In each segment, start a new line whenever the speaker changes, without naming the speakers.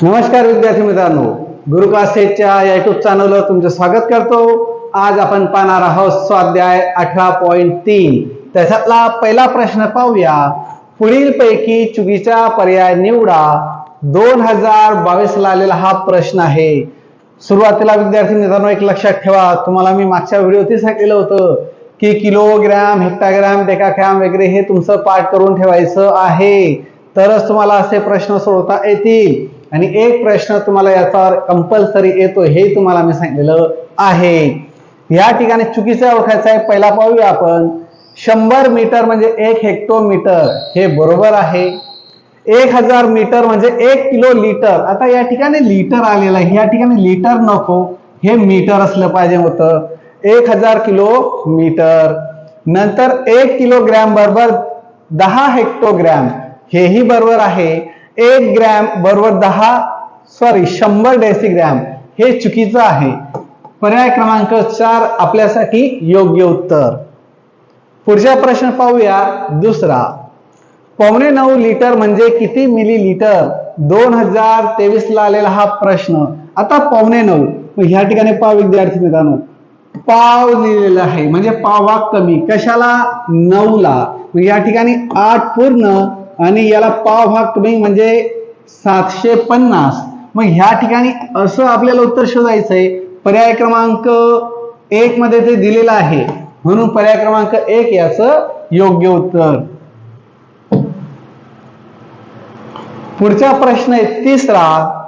नमस्कार विद्यार्थी मित्रांनो गुरुका या युट्यूब चॅनलवर तुमचं स्वागत करतो. आज आपण पाहणार आहोत स्वाध्याय अठरा पॉईंट तीन. त्याच्यातला पहिला प्रश्न पाहूया. पुढील पैकी चुकीचा पर्याय निवडा. दोन हजार बावीस ला आलेला हा प्रश्न आहे. सुरुवातीला विद्यार्थी मित्रांनो एक लक्षात ठेवा. तुम्हाला मी मागच्या व्हिडिओतही सांगितलं होतं की किलोग्रॅम हेक्टाग्रॅम डेकाग्रॅम वगैरे हे तुमचं पाठ करून ठेवायचं आहे. तरच तुम्हाला असे प्रश्न सोडवता येतील. आणि एक प्रश्न तुम्हाला याचा कंपल्सरी येतो हे तुम्हाला मी सांगितलेलं आहे. या ठिकाणी चुकीचं ओळखायचं आहे. पहिला पाहूया आपण. शंभर मीटर म्हणजे एक हेक्टोमीटर हे बरोबर आहे. एक हजार मीटर म्हणजे एक किलो लिटर. आता या ठिकाणी लिटर आलेलं आहे. या ठिकाणी लिटर नको. हे मीटर असलं पाहिजे होतं. एक हजार किलो मीटर. नंतर एक किलोग्रॅम बरोबर दहा हेक्टोग्रॅम हेही बरोबर आहे. एक ग्रॅम बरोबर दहा सॉरी शंभर डेसिग्रॅम. हे चुकीचं आहे. पर्याय क्रमांक चार आपल्यासाठी योग्य उत्तर. पुढचा प्रश्न पाहूया. दुसरा. पावणे नऊ लिटर म्हणजे किती मिली लिटर दोन हजार तेवीस ला आलेला हा प्रश्न. आता पावणे नऊ. मग ह्या ठिकाणी पाव विद्यार्थी मित्रांनो. पाव लिहिलेला आहे. म्हणजे पावा कमी. कशाला? नऊ ला या ठिकाणी आठ पूर्ण आणि याला पाव भाग कमी म्हणजे सातशे पन्नास. मग ह्या ठिकाणी असं आपल्याला उत्तर शोधायचं आहे पर्याय क्रमांक एक मध्ये ते दिलेलं आहे. म्हणून पर्याय क्रमांक एक याचं योग्य उत्तर. पुढचा प्रश्न आहे तिसरा.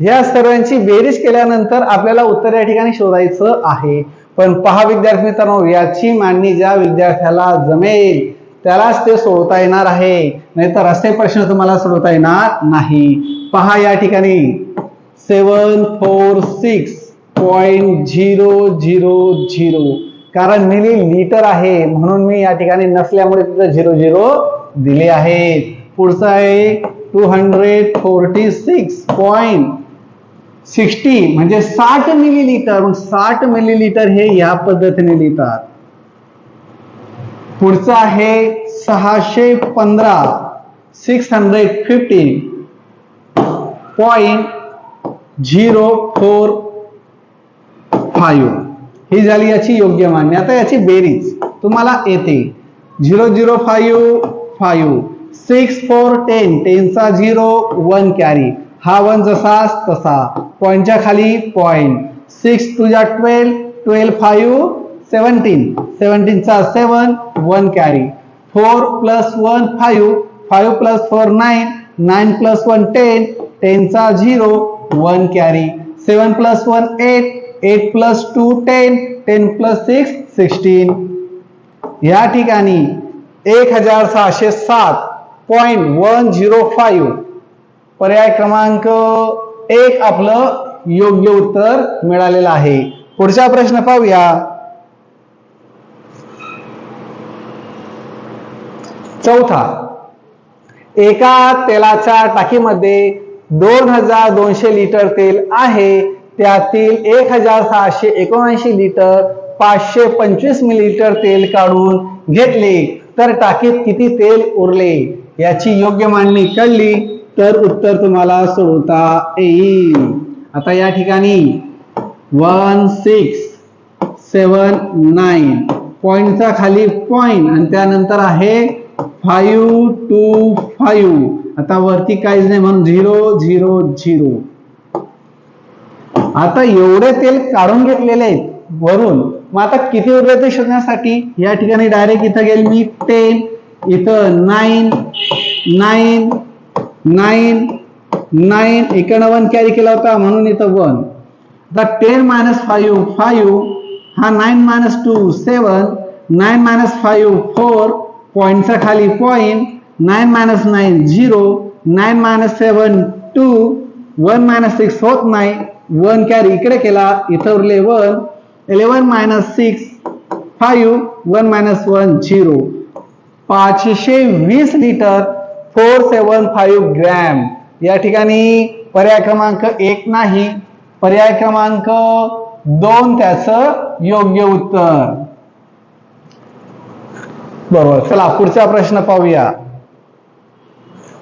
या सर्वांची बेरीज केल्यानंतर आपल्याला उत्तर या ठिकाणी शोधायचं आहे. पण पहा विद्यार्थी मित्रांनो याची मांडणी ज्या विद्यार्थ्याला जमेल त्यालाच ते सोडवता येणार आहे. नाहीतर असे प्रश्न तुम्हाला सोडवता येणार नाही. पहा या ठिकाणी. Seven four six point zero zero zero कारण मिली लिटर आहे. म्हणून मी या ठिकाणी नसल्यामुळे तिथं झिरो झिरो दिले आहेत. पुढचं आहे two hundred forty six point sixty म्हणजे साठ मिली लिटर साठ मिली लिटर हे या पद्धतीने लिहितात. पुढचं आहे सहाशे पंधरा six hundred fifteen point zero four five ही झाली याची योग्य मान्य. आता याची बेरीज. तुम्हाला येते. Zero zero five five six four ten टेनचा zero one carry हा वन जसाच तसा. पॉईंटच्या खाली पॉईंट सिक्स तुझ्या twelve twelve five seventeen सेवन्टीनचा seven one carry four plus one five five plus four nine nine plus one ten टेनचा zero one carry seven plus one eight eight plus two ten ten plus six sixteen या ठिकाणी एक हजार सहाशे सात point one zero five पर्याय क्रमांक एक आपलं योग्य उत्तर मिळालेलं आहे. पुढचा प्रश्न पाहूया. चौथा एका तेलाच्या टाकीमध्ये दोन हजार दोनशे लिटर तेल आहे. त्यातील एक हजार सहाशे एकोणऐंशी लिटर पाचशे पंचवीस मिलीलिटर तेल काढून घेतले. तर टाकीत किती तेल उरले याची योग्य मांडणी कळली तर उत्तर तुम्हाला सोडता येईल. आता या ठिकाणी वन सिक्स सेवन नाईन पॉइंटचा खाली पॉइंट आणि त्यानंतर आहे फाईव्ह टू फाईव्ह आता वरती काहीच नाही म्हणून झिरो झिरो झिरो आता एवढे तेल काढून घेतलेले आहेत वरून मग आता किती उरले ते शोधण्यासाठी? या ठिकाणी डायरेक्ट इथं गेल मी टेन इथं नाईन नाईन नाईन नाईन इकडनं वन कॅरी केला होता म्हणून इथं वन आता टेन मायनस फाईव्ह फाईव्ह हा nine minus two seven nine minus five four पॉईंटचा खाली point nine minus nine zero nine minus seven two one minus six होत नाही. वन कॅरी इकडे केला इथं उरले one eleven minus six five one minus one zero पाचशे वीस litre four seven five gram या ठिकाणी पर्याय क्रमांक एक नाही. पर्याय क्रमांक दोन त्याचं योग्य उत्तर. बरोबर. चला पुढचा प्रश्न पाहूया.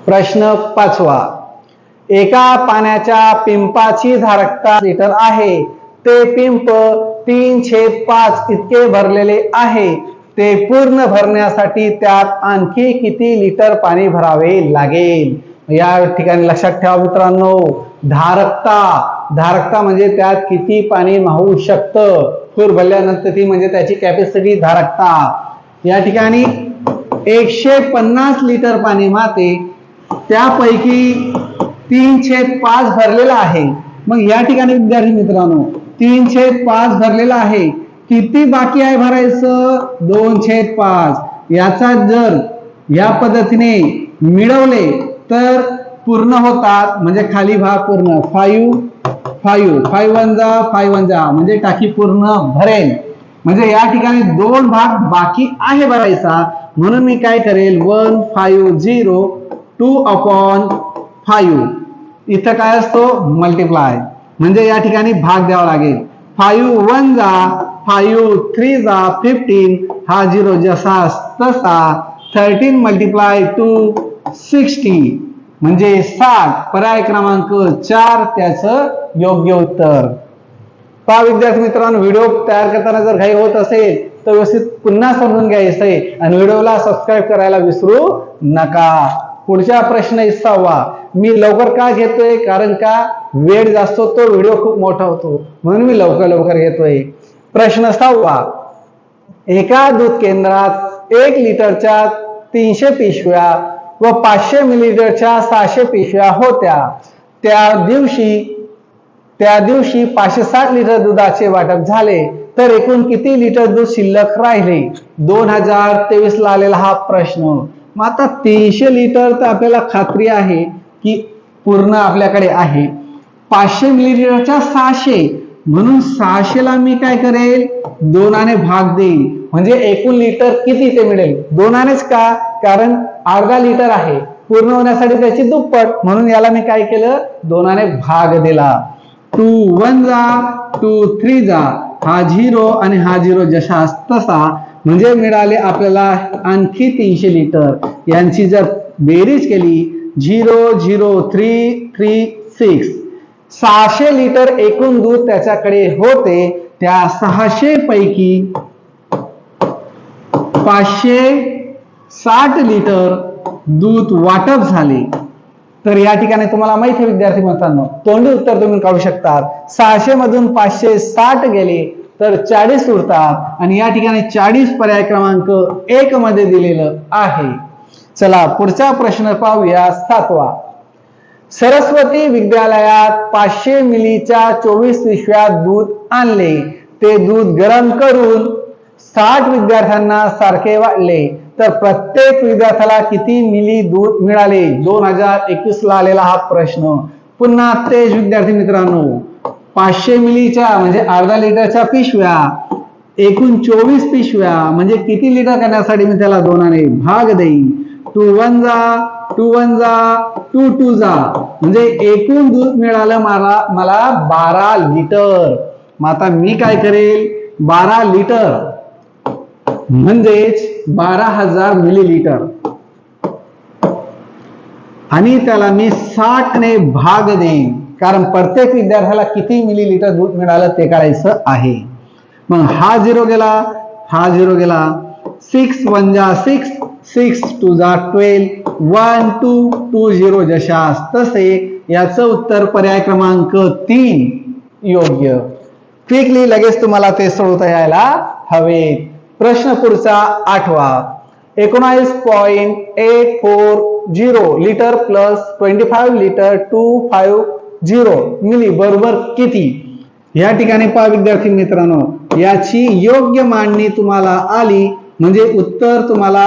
प्रश्न पाचवा. एका पाण्याच्या पिंपाची धारकता लिटर आहे. ते पिंप तीन छेद पाच इतके भरलेले आहे. ते पूर्ण भरण्यासाठी त्यात आणखी किती लिटर पाणी भरावे लागेल? या ठिकाणी लक्षात ठेवा मित्रांनो. धारकता. धारकता म्हणजे त्यात किती पाणी वाहू शकतं? पूर भरल्यानंतर ती म्हणजे त्याची कॅपॅसिटी धारकता. या ठिकाणी एकशे पन्नास लिटर पाणी माते त्यापैकी तीनशे पाच भरलेला आहे. मग या ठिकाणी विद्यार्थी मित्रांनो तीनशे पाच भरलेला आहे. किती बाकी आहे भरायचं? दोनशे पाच. याचा जर या पद्धतीने मिळवले तर पूर्ण होतात म्हणजे खाली भाग पूर्ण. फाईव्ह फाईव्ह फाईव्ह वन जा फाईव्ह वन जा म्हणजे टाकी पूर्ण भरेल. म्हणजे या ठिकाणी दोन भाग बाकी आहे भरायचा म्हणून मी काय करेल? One five zero two upon five. इथं काय असतो? मल्टिप्लाय. म्हणजे या ठिकाणी भाग द्यावा लागेल. फाईव्ह वन जा फाईव्ह थ्री जा फिफ्टीन. हा झिरो जसा तसा. Thirteen multiply two sixty. म्हणजे साठ. पर्याय क्रमांक चार त्याचं योग्य उत्तर. पहा विद्यार्थी मित्रांनो व्हिडिओ तयार करताना जर घाई होत असेल तर व्यवस्थित पुन्हा समजून घ्यायचं आहे. आणि व्हिडिओला सबस्क्राईब करायला विसरू नका. पुढचा प्रश्न इसावा. मी लवकर का घेतोय? कारण का वेळ जास्त होतो व्हिडिओ खूप मोठा होतो. म्हणून मी लवकर लवकर घेतोय. प्रश्न सहावा. एका दूध केंद्रात एक लिटरच्या तीनशे पिशव्या व पाचशे मिलीलिटरच्या सहाशे पिशव्या होत्या. त्या दिवशी त्या दिवशी पाचशे साठ लिटर दुधाचे वाटप झाले तर एकूण किती लिटर दूध शिल्लक राहिले? दोन हजार तेवीस ला आलेला हा प्रश्न. मग आता तीनशे लिटर तर आपल्याला खात्री आहे की पूर्ण आपल्याकडे आहे. पाचशे मिलीलिटरच्या सहाशे. म्हणून सहाशेला मी काय करेल? दोनाने भाग देईल म्हणजे एकूण लिटर किती ते मिळेल? दोनानेच का? कारण अर्धा लिटर आहे. पूर्ण होण्यासाठी त्याची दुप्पट. म्हणून याला मी काय केलं? दोनाने भाग दिला. टू वन जा टू थ्री जा. हा झिरो आणि हा झिरो जशा तसा म्हणजे मिळाले आपल्याला आणखी तीनशे लिटर. यांची जर बेरीज केली zero zero three three six. सहाशे लिटर एकूण दूध त्याच्याकडे होते त्या सहाशे पैकी पाचशे साठ लिटर दूध वाटप झाले. तर या ठिकाणी तुम्हाला माहिती आहे विद्यार्थी मित्रांनो तोंडी उत्तर तुम्ही काढू शकतात. सहाशे मधून पाचशे साठ गेले तर चाळीस उरतात. आणि या ठिकाणी चाळीस पर्याय क्रमांक एक मध्ये दिलेलं आहे. चला पुढचा प्रश्न पाहूया सातवा. सरस्वती विद्यालयात पाचशे मिलीच्या चोवीस पिशव्या दूध आणले. ते दूध गरम करून साठ विद्यार्थ्यांना सारखे वाटले. तर प्रत्येक विद्यार्थ्याला किती मिली दूध मिळाले? दोन हजार एकवीस ला आलेला हा प्रश्न. पुन्हा तेच विद्यार्थी मित्रांनो पाचशे मिलीच्या म्हणजे अर्धा लिटरच्या पिशव्या एकूण चोवीस पिशव्या म्हणजे किती लिटर करण्यासाठी मी त्याला दोनाने भाग देईन? टू वन जा टू वन जा टू टू जा. म्हणजे एकूण दूध मिळालं मला मला बारा लिटर. मग आता मी काय करेल? बारा लिटर. म्हणजेच बारा हजार मिलीलिटर आणि त्याला मी साठने भाग देईन. कारण प्रत्येक विद्यार्थ्याला किती मिलीलिटर दूध मिळालं ते काढायचं आहे. मग हा झिरो गेला हा झिरो गेला. सिक्स वन जा सिक्स सिक्स टू जा twelve one two two zero जशास तसे याचं उत्तर पर्याय क्रमांक तीन योग्य. क्विकली लगेच तुम्हाला ते सोडवता यायला हवेत. प्रश्न पुढचा आठवा. एकोणावीस point eight four zero litre plus twenty five litre two five zero milli बरोबर किती? या ठिकाणी पहा विद्यार्थी मित्रांनो याची योग्य मांडणी तुम्हाला आली म्हणजे उत्तर तुम्हाला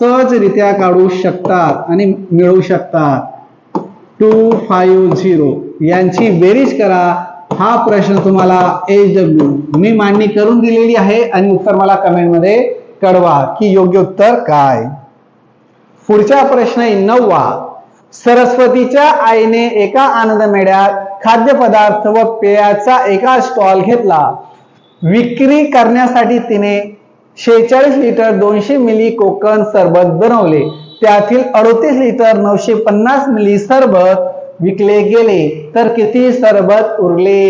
सहजरित्या काढू शकतात आणि मिळवू शकतात. टू फाईव्ह झिरो यांची बेरीज करा. हा प्रश्न तुम्हाला एच डब्ल्यू मी मांडणी करून दिलेली आहे आणि उत्तर मला कमेंटमध्ये कळवा की योग्य उत्तर काय? पुढचा प्रश्न आहे नववा. सरस्वतीच्या आईने एका आनंद मेळ्यात खाद्यपदार्थ व पेयाचा एका स्टॉल घेतला. विक्री करण्यासाठी तिने शेहेचाळीस लिटर दोनशे मिली कोकण सरबत बनवले. त्यातील अडतीस लिटर नऊशे पन्नास मिली सरबत विकले गेले तर किती सरबत उरले?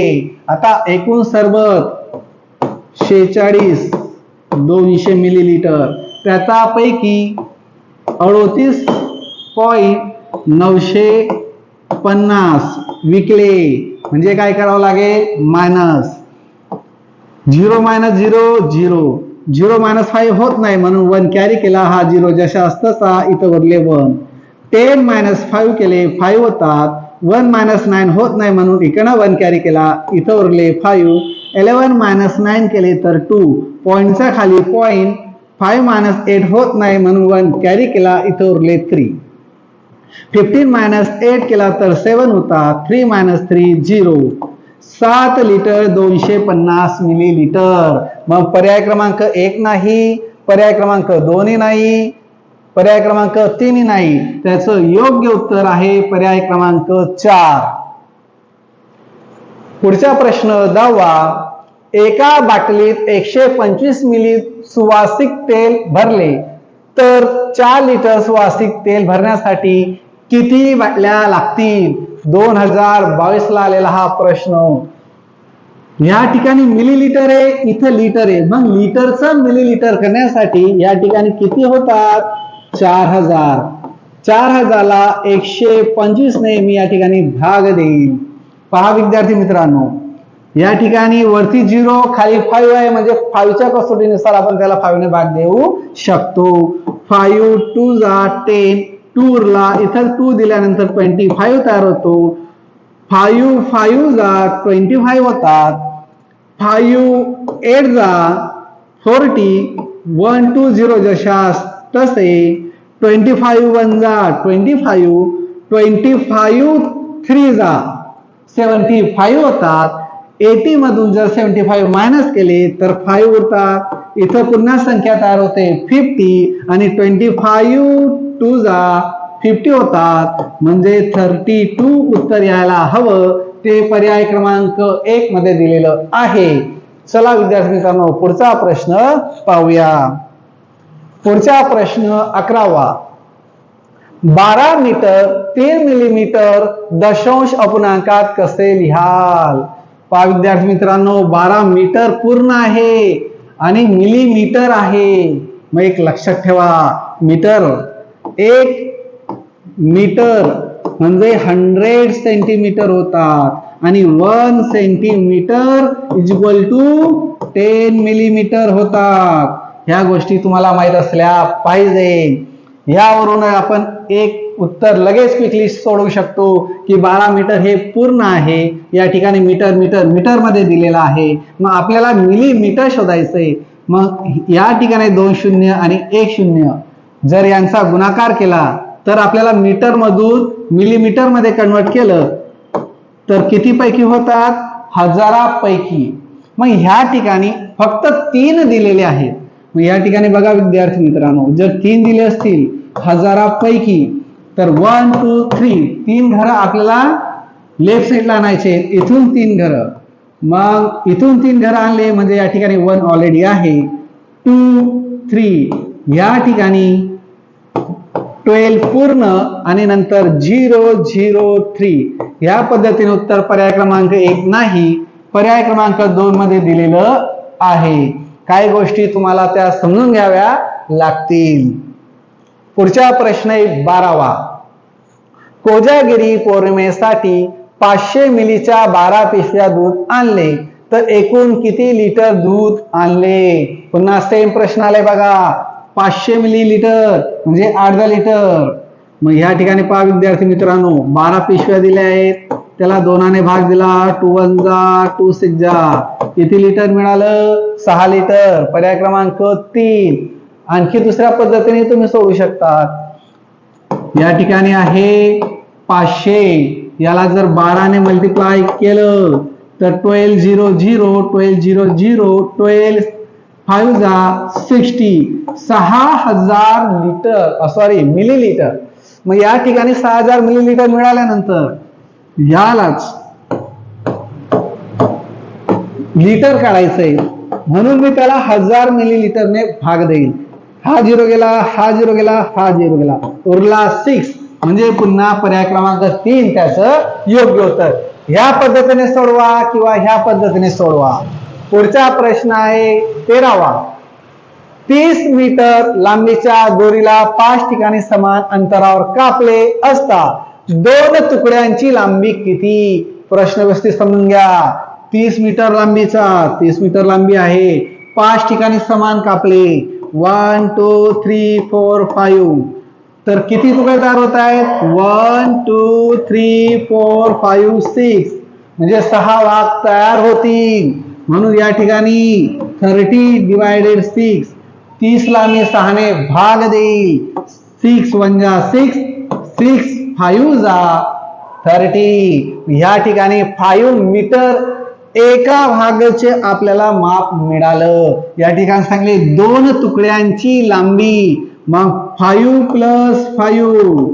आता एकूण सरबत शेचाळीस दोनशे मिलीलिटर त्याच्यापैकी अडोतीस पॉईंट नऊशे पन्नास विकले. म्हणजे काय करावं लागेल? Minus zero minus zero zero zero minus five होत नाही म्हणून वन कॅरी केला. हा झिरो जशा असतसा इथं उरले वन टेन मायनस फाईव्ह केले फाईव्ह होतात. वन मायनस नाईन होत नाही म्हणून इकडनं वन कॅरी केला इथं उरले फाईव्ह इलेवन मायनस नाईन केले तर टू पॉईंटच्या खाली पॉईंट फाईव्ह मायनस एट होत नाही म्हणून वन कॅरी केला इथं उरले थ्री फिफ्टीन मायनस एट केला तर सेवन होता थ्री मायनस थ्री झिरो सात लिटर दोनशे पन्नास मिलीलिटर मग पर्याय क्रमांक एक नाही पर्याय क्रमांक दोनही नाही. पर्याय क्रमांक तीन नाही. त्याचं योग्य उत्तर आहे पर्याय क्रमांक चार. पुढचा प्रश्न दहावा एका बाटलीत एकशे पंचवीस मिली सुवासिक तेल भरले तर चार लिटर सुवासिक तेल भरण्यासाठी किती बाटल्या लागतील? दोन हजार बावीस ला आलेला हा प्रश्न. या ठिकाणी मिलीलिटर आहे इथं लिटर आहे. मग लिटरचं मिलीलिटर करण्यासाठी या ठिकाणी किती होतात? चार हजार. चार हजारला एकशे पंचवीस ने मी या ठिकाणी भाग देईन. पहा विद्यार्थी मित्रांनो या ठिकाणी वरती झिरो खाली फाईव्ह आहे म्हणजे फाईव्हच्या कसोटीनुसार आपण त्याला फाईव्हने भाग देऊ शकतो. फाईव्ह टू जा टेन टूरला इथं टू दिल्यानंतर ट्वेंटी फाईव्ह तयार होतो. फाईव्ह फाईव्ह जा ट्वेंटी फाईव्ह होतात. फाईव्ह एट जा फोर्टी वन टू झिरो जशास तसे ट्वेंटी फाईव्ह वन जा twenty five twenty five three जा. सेवन्टी फाईव्ह होतात एटी मधून जर सेवन्टी फाईव्ह मायनस केले तर फाईव्ह उरतात इथं पुन्हा संख्या तयार होते फिफ्टी आणि ट्वेंटी फाईव्ह टू जा फिफ्टी होतात म्हणजे थर्टी टू उत्तर यायला हवं ते पर्याय क्रमांक एक मध्ये दिलेलं आहे. चला विद्यार्थी मित्रांनो पुढचा प्रश्न पाहूया. पुढचा प्रश्न अकरावा. बारा मीटर तीन मिलीमीटर दशांश अपूर्णांकात कसे लिहाल? पा विद्यार्थी मित्रांनो बारा मीटर पूर्ण आहे आणि मिलीमीटर आहे. मग एक लक्षात ठेवा मीटर एक मीटर म्हणजे हंड्रेड सेंटीमीटर होतात आणि one centimetre is equal to ten millimetre होतात. ह्या गोष्टी तुम्हाला माहीत असल्या पाहिजे. यावरून आपण एक उत्तर लगेच क्विकली सोडवू शकतो की बारा मीटर हे पूर्ण आहे. या ठिकाणी मीटर मीटर मीटरमध्ये दिलेलं आहे. मग आपल्याला मिलीमीटर शोधायचंय. मग या ठिकाणी दोन शून्य आणि एक शून्य. जर यांचा गुणाकार केला तर आपल्याला मीटर मिलीमीटरमध्ये मिलीमीटरमध्ये कन्वर्ट केलं तर किती पैकी होतात? हजारापैकी. मग ह्या ठिकाणी फक्त तीन दिलेले आहेत. मग या ठिकाणी बघा विद्यार्थी मित्रांनो जर तीन दिले असतील हजारापैकी तर वन टू थ्री तीन घरं आपल्याला लेफ्ट साईडला आणायचे इथून तीन घरं. मग इथून तीन घरं आणले म्हणजे या ठिकाणी वन ऑलरेडी आहे. टू थ्री या ठिकाणी ट्वेल्व पूर्ण आणि नंतर झिरो झिरो थ्री या पद्धतीने उत्तर पर्याय क्रमांक एक नाही. पर्याय क्रमांक दोन मध्ये दिलेलं आहे. काही गोष्टी तुम्हाला त्या समजून घ्याव्या लागतील. पुढचा प्रश्न आहे बारावा. कोजागिरी पौर्णिमेसाठी पाचशे मिलीच्या बारा पिशव्या दूध आणले तर एकूण किती लिटर दूध आणले? पुन्हा सेम प्रश्न आले बघा. पाचशे मिली लिटर म्हणजे अर्धा लिटर. मग ह्या ठिकाणी पहा विद्यार्थी मित्रांनो बारा पिशव्या दिल्या आहेत. त्याला दोनाने भाग दिला. टू वन जा टू सिक्स जा. किती लिटर मिळालं? सहा लिटर पर्याय क्रमांक तीन. आणखी दुसऱ्या पद्धतीने तुम्ही सोडू शकतात. या ठिकाणी आहे पाचशे. याला जर बाराने मल्टिप्लाय केलं तर twelve zero zero twelve zero zero twelve five जा सिक्स्टी सहा हजार लिटर सॉरी मिली लिटर मग या ठिकाणी सहा हजार मिली लिटर मिळाल्यानंतर यालाच लिटर काढायचंय. म्हणून मी त्याला हजार मिलीलिटरने भाग देईल. हा झिरो गेला हा झिरो गेला हा झिरो गेला. उरला सिक्स म्हणजे पुन्हा पर्याय क्रमांक तीन त्याचं योग्य होतं ह्या पद्धतीने सोडवा किंवा ह्या पद्धतीने सोडवा. पुढचा प्रश्न आहे तेरावा. तीस मीटर लांबीच्या दोरीला पाच ठिकाणी समान अंतरावर कापले असता दोन तुकड्यांची लांबी किती? प्रश्न व्यवस्थित समजून घ्या. तीस मीटर लांबीचा तीस मीटर लांबी आहे. पाच ठिकाणी समान कापले. One two three four five तर किती तुकडे तयार होत आहेत? One two three four five six म्हणजे सहा भाग तयार होतील. म्हणून या ठिकाणी थर्टी डिवायडेड सिक्स तीसला मी सहाने भाग देईल. सिक्स वन जा सिक्स सिक्स फाईव्ह जा थर्टी. ह्या ठिकाणी फाईव्ह मीटर एका भागाचे आपल्याला माप मिळालं. या ठिकाणी सांगले दोन तुकड्यांची लांबी. मग फाईव्ह प्लस फाईव्ह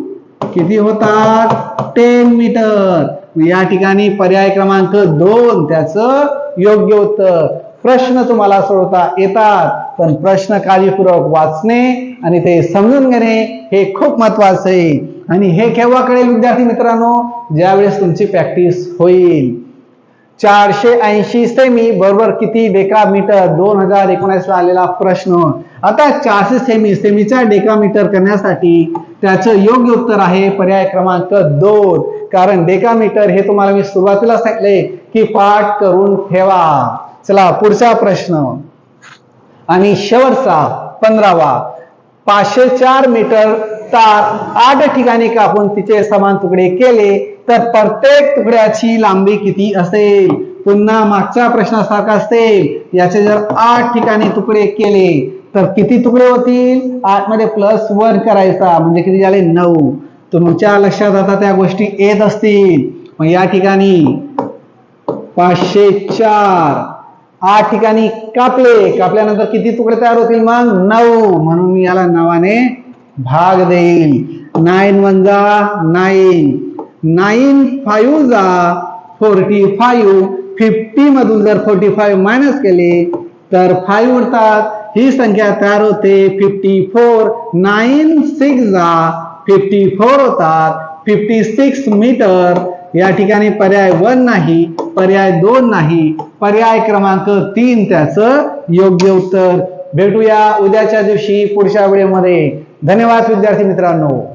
किती होतात? Ten metre. या ठिकाणी पर्याय क्रमांक दोन त्याचं योग्य उत्तर. प्रश्न तुम्हाला सोडवता येतात. पण प्रश्न काळजीपूर्वक वाचणे आणि ते समजून घेणे हे खूप महत्वाचं आहे. आणि हे केव्हा कळेल विद्यार्थी मित्रांनो? ज्यावेळेस तुमची प्रॅक्टिस होईल. चारशे ऐंशी सेमी बरोबर किती? डेका मीटर दोन हजार एकोणीस ला आलेला प्रश्न. आता चारशे सेमी सेमीचा डेका मीटर करण्यासाठी त्याचं योग्य उत्तर आहे पर्याय क्रमांक दोन. कारण डेका मीटर हे तुम्हाला मी सुरुवातीला सांगितले की पाठ करून ठेवा. चला पुढचा प्रश्न. आणि शेवटचा पंधरावा. पाचशे चार मीटर तार आठ ठिकाणी कापून तिचे समान तुकडे केले तर प्रत्येक तुकड्याची लांबी किती असेल? पुन्हा मागच्या प्रश्नासारखा असेल? याचे जर आठ ठिकाणी तुकडे केले तर किती तुकडे होतील? आठमध्ये प्लस वन करायचा म्हणजे किती झाले? नऊ. तुमच्या लक्षात आता त्या गोष्टी येत असतील. मग या ठिकाणी पाचशे चार. आठ ठिकाणी कापले. कापल्यानंतर किती तुकडे तयार होतील मग? नऊ. म्हणून मी याला नावाने भाग देईल. नाईन वन जा नाईन. नाईन फाईव्ह जा फोर्टी फाईव्ह. फिफ्टी मधून जर फोर्टी फाईव्ह मायनस केले तर फाईव्ह उरतात. ही संख्या तयार होते फिफ्टी फोर. नाईन सिक्स जा फिफ्टी फोर होतात. Fifty six metre. या ठिकाणी पर्याय वन नाही पर्याय दोन नाही पर्याय क्रमांक तीन त्याचं योग्य उत्तर. भेटूया उद्याच्या दिवशी पुढच्या वेळेमध्ये धन्यवाद विद्यार्थी मित्रांनो.